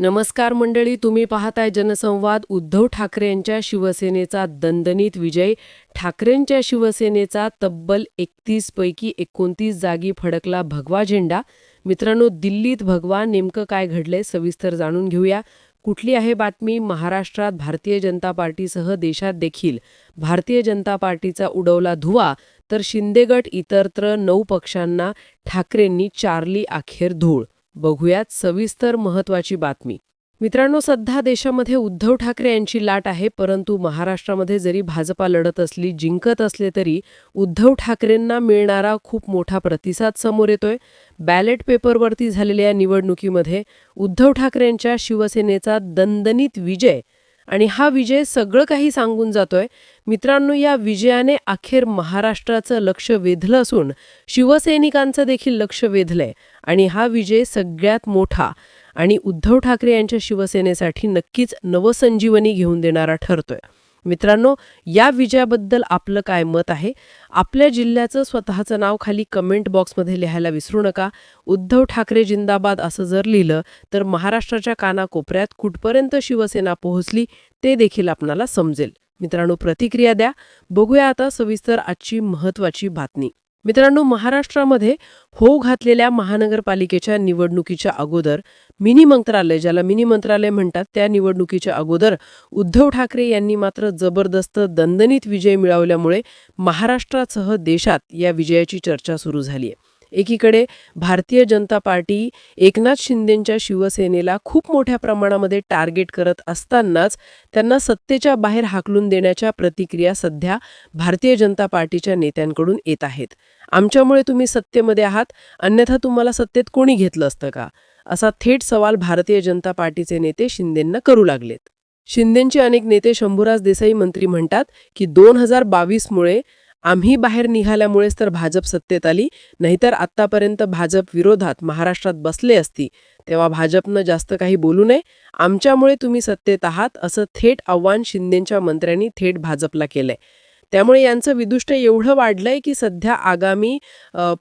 नमस्कार मंडळी तुम्ही पाहताय जनसंवाद. उद्धव ठाकरे यांच्या शिवसेनेचा दणदणीत विजय. ठाकरेंच्या शिवसेनेचा तब्बल एकतीस पैकी एकोणतीस जागी फडकला भगवा झेंडा. मित्रांनो दिल्लीत भगवा नेमकं काय घडलंय सविस्तर जाणून घेऊया. कुठली आहे बातमी? महाराष्ट्रात भारतीय जनता पार्टीसह देशात देखील. भारतीय जनता पार्टीचा उडवला धुवा तर शिंदेगट इतरत्र नऊ पक्षांना ठाकरेंनी चारली अखेर धूळ. बघूयात सविस्तर महत्वाची बातमी. मित्रांनो सध्या देशामध्ये उद्धव ठाकरे यांची लाट आहे परंतु महाराष्ट्रामध्ये जरी भाजपा लढत असली जिंकत असले तरी उद्धव ठाकरेंना मिळणारा खूप मोठा प्रतिसाद समोर येतोय. बॅलेट पेपरवरती झालेल्या या निवडणुकीमध्ये उद्धव ठाकरेंच्या शिवसेनेचा दणदणीत विजय आणि हा विजय सगळं काही सांगून जातोय. मित्रांनो या विजयाने अखेर महाराष्ट्राचं लक्ष वेधलं असून शिवसैनिकांचं देखील लक्ष वेधलंय आणि हा विजय सगळ्यात मोठा आणि उद्धव ठाकरे यांच्या शिवसेनेसाठी नक्कीच नवसंजीवनी घेऊन देणारा ठरतोय. मित्रांनो या विजयाबद्दल आपलं काय मत आहे? आपल्या जिल्ह्याचं स्वतःचं नाव खाली कमेंट बॉक्समध्ये लिहायला विसरू नका. उद्धव ठाकरे जिंदाबाद असं जर लिहिलं तर महाराष्ट्राच्या कानाकोपऱ्यात कुठपर्यंत शिवसेना पोहोचली ते देखील आपणाला समजेल. मित्रांनो प्रतिक्रिया द्या. बघूया आता सविस्तर आजची महत्वाची बातमी. मित्रांनो महाराष्ट्रामध्ये हो घातलेल्या महानगरपालिकेच्या निवडणुकीच्या अगोदर मिनी मंत्रालय ज्याला मिनी मंत्रालय म्हणतात त्या निवडणुकीच्या अगोदर उद्धव ठाकरे यांनी मात्र जबरदस्त दणदणीत विजय मिळवल्यामुळे महाराष्ट्रासह देशात या विजयाची चर्चा सुरू झाली आहे. एकीकडे भारतीय जनता पार्टी एकनाथ शिंदेंच्या शिवसेनेला खूप मोठ्या प्रमाणामध्ये टार्गेट करत असतानाच त्यांना सत्तेच्या बाहेर हाकलून देण्याच्या प्रतिक्रिया सध्या भारतीय जनता पार्टीच्या नेत्यांकडून येत आहेत. आमच्यामुळे तुम्ही सत्तेमध्ये आहात अन्यथा तुम्हाला सत्तेत कोणी घेतलं असतं का? असा थेट सवाल भारतीय जनता पार्टीचे नेते शिंदेंना करू लागलेत. शिंदेंचे अनेक नेते शंभूराज देसाई मंत्री म्हणतात की दोन हजार बावीसमुळे आम्ही बाहेर निघाल्यामुळेच तर भाजप सत्तेत आली नाहीतर आत्तापर्यंत भाजप विरोधात महाराष्ट्रात बसले असती. तेव्हा भाजपनं जास्त काही बोलू नये. आमच्यामुळे तुम्ही सत्तेत आहात असं थेट आव्हान शिंदेंच्या मंत्र्यांनी थेट भाजपला केलंय. त्यामुळे यांचं विदुष्ट एवढं वाढलंय की सध्या आगामी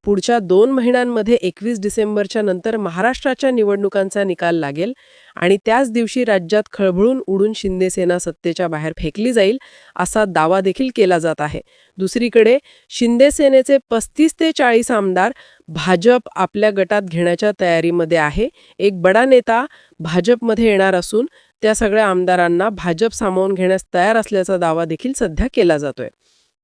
पुढच्या दोन महिन्यांमध्ये एकवीस डिसेंबरच्या नंतर महाराष्ट्राच्या निवडणुकांचा निकाल लागेल. आणि त्याच दिवशी राज्यात खळबळून उडून शिंदेसेना सत्तेच्या बाहेर फेकली जाईल असा दावा देखील केला जात आहे. दुसरीकडे शिंदेसेनेचे पस्तीस ते चाळीस आमदार भाजप आपल्या गटात घेण्याच्या तयारीमध्ये आहे. एक बडा नेता भाजपमध्ये येणार असून त्या सगळ्या आमदारांना भाजप सामावून घेण्यास तयार असल्याचा दावा देखील सध्या केला जातोय.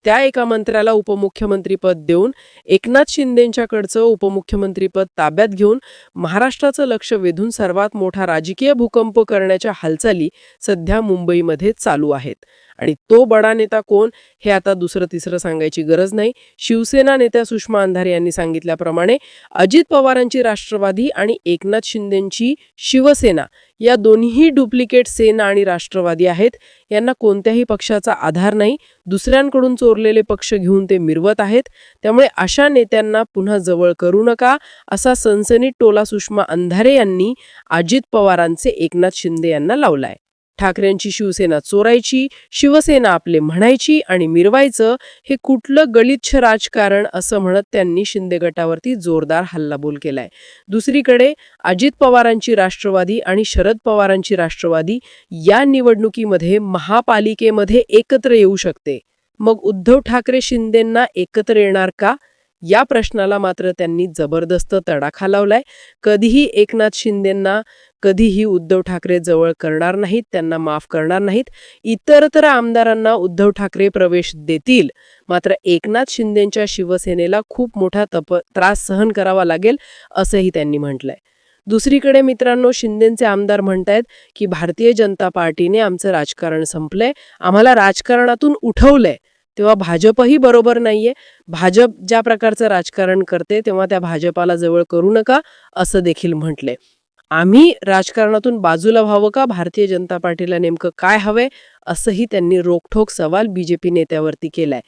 त्या एका मंत्र्याला उपमुख्यमंत्रीपद देऊन एकनाथ शिंदेंच्याकडचं उपमुख्यमंत्रीपद ताब्यात घेऊन महाराष्ट्राचं लक्ष वेधून सर्वात मोठा राजकीय भूकंप करण्याच्या हालचाली सध्या मुंबईमध्ये चालू आहेत. आणि तो बडा नेता कोण हे आता दुसरं तिसरं सांगायची गरज नाही. शिवसेना नेत्या सुषमा अंधारे यांनी सांगितल्याप्रमाणे अजित पवारांची राष्ट्रवादी आणि एकनाथ शिंदेंची शिवसेना या दोन्ही डुप्लिकेट सेना आणि राष्ट्रवादी आहेत. यांना कोणत्याही पक्षाचा आधार नाही. दुसऱ्यांकडून चोरलेले पक्ष घेऊन ते मिरवत आहेत. त्यामुळे अशा नेत्यांना पुन्हा जवळ करू नका असा सनसनीत टोला सुषमा अंधारे यांनी अजित पवारांचे एकनाथ शिंदे यांना लावलाय. ठाकरेंची शिवसेना चोरायची शिवसेना आपले म्हणायची आणि मिरवायचं हे कुठलं गलिच्छ राजकारण असं म्हणत त्यांनी शिंदे गटावरती जोरदार हल्लाबोल केलाय. दुसरीकडे अजित पवारांची राष्ट्रवादी आणि शरद पवारांची राष्ट्रवादी या निवडणुकीमध्ये महापालिकेमध्ये एकत्र येऊ शकते. मग उद्धव ठाकरे शिंदेंना एकत्र येणार का? या प्रश्नाला मात्र त्यांनी जबरदस्त तडाखा लावलाय. कधीही एकनाथ शिंदेंना कधीही उद्धव ठाकरे जवळ करणार नाहीत त्यांना माफ करणार नाहीत. इतरत्र आमदारांना उद्धव ठाकरे प्रवेश देतील. मात्र एकनाथ शिंदेंच्या शिवसेनेला खूप मोठा तप त्रास सहन करावा लागेल असंही त्यांनी म्हटलंय. दुसरीकडे मित्रांनो शिंदेंचे आमदार म्हणतायत की भारतीय जनता पार्टीने आमचं राजकारण संपलंय. आम्हाला राजकारणातून उठवलंय. तेव्हा भाजपही बरोबर नाहीये. भाजप ज्या प्रकारचं राजकारण करते तेव्हा त्या भाजपाला जवळ करू नका असं देखील म्हटलंय. आम्ही राजकारणातून बाजूला व्हावं का? भारतीय जनता पार्टीला नेमकं काय हवंय? असंही त्यांनी रोखठोक सवाल बीजेपी नेत्यावरती केलाय.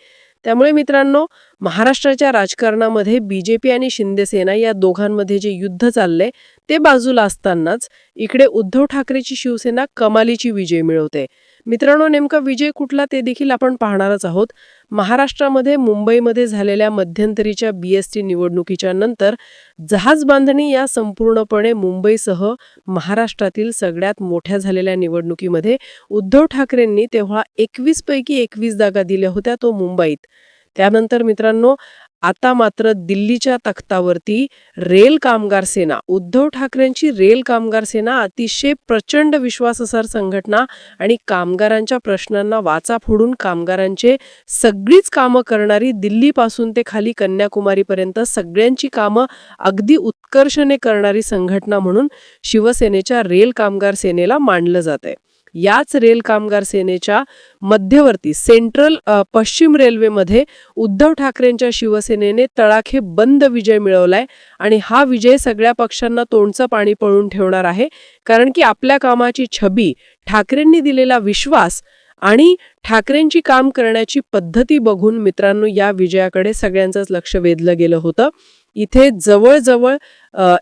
त्यामुळे मित्रांनो महाराष्ट्राच्या राजकारणामध्ये बीजेपी आणि शिंदेसेना या दोघांमध्ये जे युद्ध चाललंय ते बाजूला असतानाच इकडे उद्धव ठाकरेची शिवसेना कमालीची विजय मिळवते. मित्रांनो नेमका विजय कुठला ते देखील आपण पाहणारच आहोत. महाराष्ट्रामध्ये मुंबईमध्ये झालेल्या मध्यंतरीच्या बी एस टी निवडणुकीच्या नंतर जहाज बांधणी या संपूर्णपणे मुंबईसह महाराष्ट्रातील सगळ्यात मोठ्या झालेल्या निवडणुकीमध्ये उद्धव ठाकरेंनी तेव्हा एकवीस पैकी एकवीस जागा दिल्या होत्या तो मुंबईत. त्यानंतर मित्रांनो आता मात्र दिल्लीच्या तख्तावरती रेल कामगार सेना उद्धव ठाकरेंची रेल कामगार सेना अतिशय प्रचंड विश्वाससार संघटना आणि कामगारांच्या प्रश्नांना वाचा फोडून कामगारांचे सगळीच कामं करणारी दिल्लीपासून ते खाली कन्याकुमारीपर्यंत सगळ्यांची कामं अगदी उत्कर्षाने करणारी संघटना म्हणून शिवसेनेच्या रेल कामगार सेनेला मानलं जात आहे याच रेल कामगार सेनेच्या मध्यवर्ती सेंट्रल पश्चिम रेल्वेमध्ये उद्धव ठाकरेंच्या शिवसेनेने तळाखे बंद विजय मिळवलाय आणि हा विजय सगळ्या पक्षांना तोंडचं पाणी पळून ठेवणार आहे. कारण की आपल्या कामाची छबी ठाकरेंनी दिलेला विश्वास आणि ठाकरेंची काम करण्याची पद्धती बघून मित्रांनो या विजयाकडे सगळ्यांचंच लक्ष वेधलं गेलं होतं. इथे जवळजवळ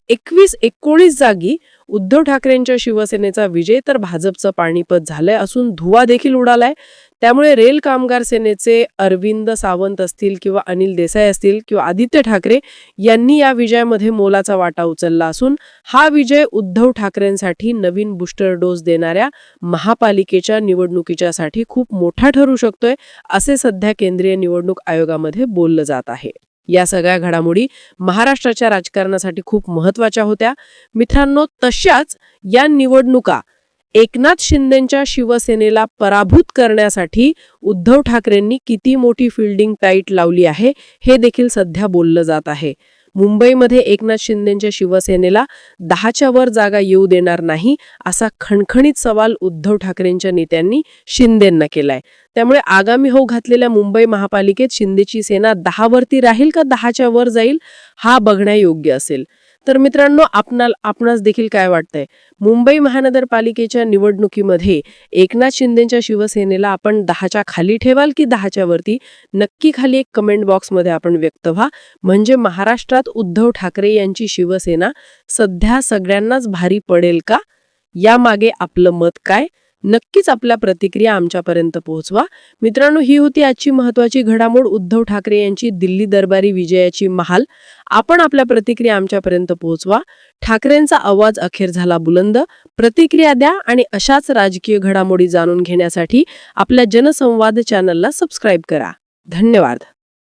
एकवीस एकोणीस जागी उद्धव ठाकरेंच्या शिवसेनेचा विजय तर भाजपचं पाणीपत झालंय. असून धुवा देखील उडालाय. त्यामुळे रेल कामगार सेनेचे अरविंद सावंत असतील किंवा अनिल देसाई असतील किंवा आदित्य ठाकरे यांनी या विजयामध्ये मोलाचा वाटा उचलला असून हा विजय उद्धव ठाकरेंसाठी नवीन बुस्टर डोस देणाऱ्या महापालिकेच्या निवडणुकीच्यासाठी खूप मोठा ठरू शकतोय असे सध्या केंद्रीय निवडणूक आयोगामध्ये बोललं जात आहे. या सगळ्या घडामोडी महाराष्ट्राच्या राजकारणासाठी खूप महत्त्वाच्या होत्या. मित्रांनो तशाच या निवडणुका एकनाथ शिंदेच्या शिवसेनेला पराभूत करण्यासाठी उद्धव ठाकरेंनी किती मोठी फिल्डिंग टाईट लावली आहे हे देखील सध्या बोललं जात आहे. मुंबईमध्ये एकनाथ शिंदेच्या शिवसेनेला दहाच्या वर जागा येऊ देणार नाही असा खणखणीत सवाल उद्धव ठाकरेंच्या नेत्यांनी शिंदेंना केलाय. त्यामुळे आगामी हो घातलेल्या मुंबई महापालिकेत शिंदेची सेना दहावरती राहील का दहाच्या वर जाईल हा बघण्यायोग्य असेल. तर मित्रांनो आपणा आपणास देखील काय वाटतंय? मुंबई महानगरपालिकेच्या निवडणुकीमध्ये एकनाथ शिंदेच्या शिवसेनेला आपण दहाच्या खाली ठेवाल की दहाच्या वरती? नक्की खाली एक कमेंट बॉक्समध्ये आपण व्यक्त व्हा. म्हणजे महाराष्ट्रात उद्धव ठाकरे यांची शिवसेना सध्या सगळ्यांनाच भारी पडेल का? यामागे आपलं मत काय? नक्कीच आपल्या प्रतिक्रिया आमच्यापर्यंत पोहोचवा. मित्रांनो ही होती आजची महत्वाची घडामोड. उद्धव ठाकरे यांची दिल्ली दरबारी विजयाची महाल. आपण आपल्या प्रतिक्रिया आमच्यापर्यंत पोहोचवा. ठाकरेंचा आवाज अखेर झाला बुलंद. प्रतिक्रिया द्या आणि अशाच राजकीय घडामोडी जाणून घेण्यासाठी आपल्या जनसंवाद चॅनलला सबस्क्राईब करा. धन्यवाद.